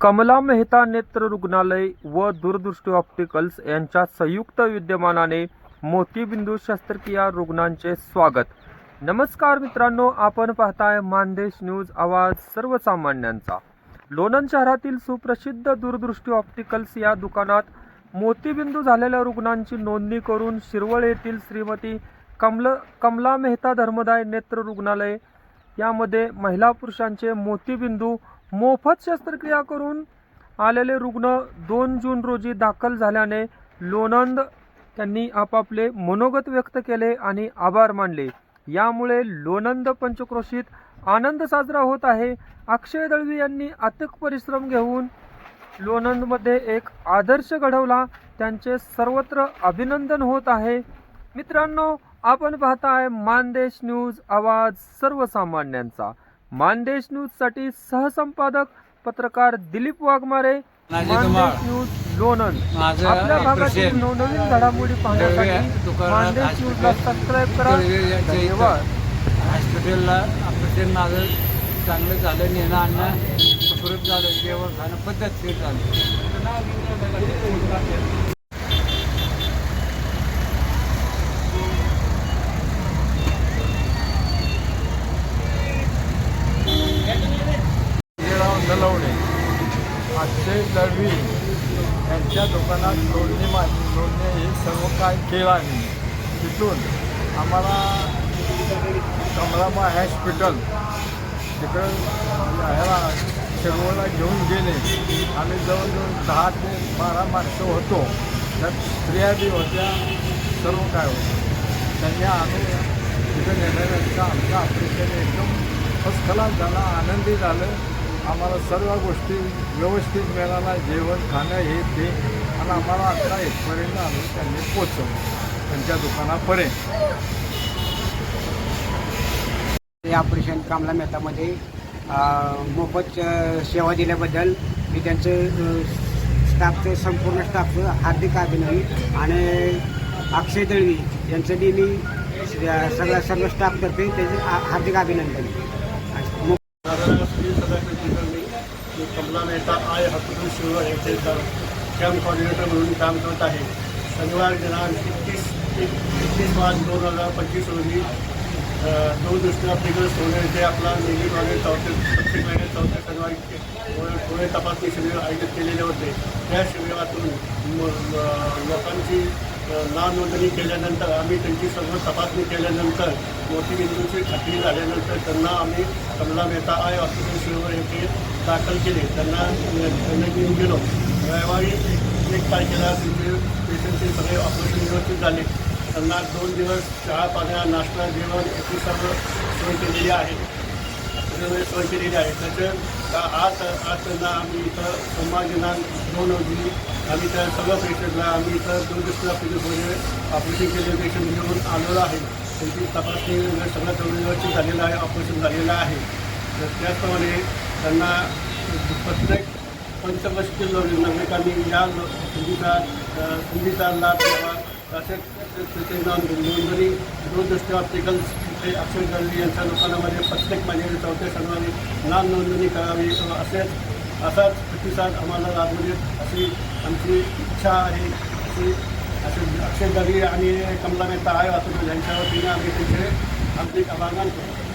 कमला मेहता नेत्र रुग्णालय व दूरदृष्टी ऑप्टिकल्स यांच्या संयुक्त विद्यमानाने मोतीबिंदू शस्त्रक्रिया रुग्णांचे स्वागत. नमस्कार मित्रांनो आपण पाहताय मानदेश न्यूज आवाज सर्वसामान्यांचा. लोणंद शहरातील सुप्रसिद्ध दूरदृष्टी ऑप्टिकल्स या दुकानात मोतीबिंदू झालेल्या रुग्णांची नोंदणी करून शिरवळ येथील श्रीमती कमल कमला मेहता धर्मदाय नेत्र रुग्णालय यामध्ये महिला पुरुषांचे मोतीबिंदू मोफत शस्त्रक्रिया करून आलेले रुग्ण दोन जून रोजी दाखल झाल्याने लोणंद त्यांनी आपापले मनोगत व्यक्त केले आणि आभार मानले. यामुळे लोणंद पंचक्रोशीत आनंद साजरा होत आहे. अक्षय दळवी यांनी अथक परिश्रम घेऊन लोणंदमध्ये एक आदर्श घडवला. त्यांचे सर्वत्र अभिनंदन होत आहे. मित्रांनो आपण पाहताय मानदेश न्यूज आवाज सर्वसामान्यांचा. मानदेश न्यूजसाठी सहसंपादक पत्रकार दिलीप वाघमारे मानदेश. न्यूज लोणंद आपल्या भागातील. नवनवीन घडामोडी पाहण्यासाठी मानदेश न्यूजला. सबस्क्राईब करा. धन्यवाद हॉस्पिटलला ऑपरेशन माझं चांगलं झालं नेणं आणणं सुखरूप झालं जेवण खाणं पद्धतशीर झालं नलवडे अक्षय दळवी यांच्या दुकानात नोंदणी मा नोंदणी हे सर्व काय केलं आम्ही तिथून आम्हाला कमलामा हॉस्पिटल तिकडं ह्याला शिरवळला घेऊन गेले. आम्ही जवळजवळ दहा ते बारा माणसं होतो. त्यात स्त्रिया बी होत्या सर्व काय होतं. त्यांनी आम्ही तिथं नेण्याचा आमचा ऑपरेशन एकदम फर्स्ट क्लास झाला आनंदी झालं. आम्हाला सर्व गोष्टी व्यवस्थित मिळाला जेवण खाणं हे ते. आणि आम्हाला आता एकपर्यंत आम्ही त्यांनी पोचवलं त्यांच्या दुकानापर्यंत. हे ऑपरेशन कामला मेहतामध्ये मोफत सेवा दिल्याबद्दल मी त्यांचं स्टाफचं संपूर्ण स्टाफचं हार्दिक अभिनंदन आणि अक्षय दळवी यांचं मी सगळ्या सगळा सर्व स्टाफतर्फे त्याचे हार्दिक अभिनंदन आणि मो- श्री सदाशिव मी मी आता आय हॉस्पिटल शिरोळ येथे कॅम्प कॉर्डिनेटर म्हणून काम करत आहे. शनिवार दिनांक एकतीस एकतीस मार्च दोन हजार पंचवीस रोजी दोन दूरदृष्टी ऑप्टिकल सोने येथे आपला नेहमीप्रमाणे चौथे प्रत्येक महिन्यात चौथ्या शनिवारी डोळे तपासणी शिबिर आयोजित केलेले होते. त्या शिबिरातून लोकांची नाव नोंदणी केल्यानंतर आम्ही त्यांची सर्व तपासणी केल्यानंतर मोतीबिंदूची खात्री झाल्यानंतर त्यांना आम्ही कमला मेहता आय हॉस्पिटल शिरोवर येथे दाखल केले. त्यांना त्यांना घेऊन गेलो. रविवारी एक तारखेला त्यांचे पेशंटचे सगळे ऑपरेशन व्यवस्थित झाले. त्यांना दोन दिवस चहा पाण्या नाश्ता जेवण याची सर्व सोय केलेली आहे. सोय केलेली आहे. त्याचं आज आज त्यांना आम्ही इथं सोमवार दिनांक दोन रोजी आम्ही त्या सगळ्या पेशंटला आम्ही इथं दूरदृष्टी ऑफिसमध्ये ऑपरेशन केले पेशंट म्हणजे घेऊन आलेलो आहे. त्यांची तपासणी वगैरे सगळं सगळं झालेलं आहे ऑपरेशन झालेलं आहे. तर त्याचप्रमाणे त्यांना प्रत्येक पंचवर्षीय नागरिकांनी या संधीचा संधीचा लाभ घ्यावा तसेच त्याचे नाव नोंदणी दूरदृष्टी ऑप्टिकल्स इथे अक्षय गल्ली यांच्या दुकानामध्ये प्रत्येक महिन्याच्या चौथ्या शनिवारी नाव नोंदणी करावी असेच असाच प्रतिसाद आम्हाला लाभू देत अशी आमची इच्छा आहे. अशी असे अक्षय गल्ली आणि कमला मेहता आहे. वाहतूक यांच्या वतीने आम्ही त्यांचे आंतरिक आभार मानतो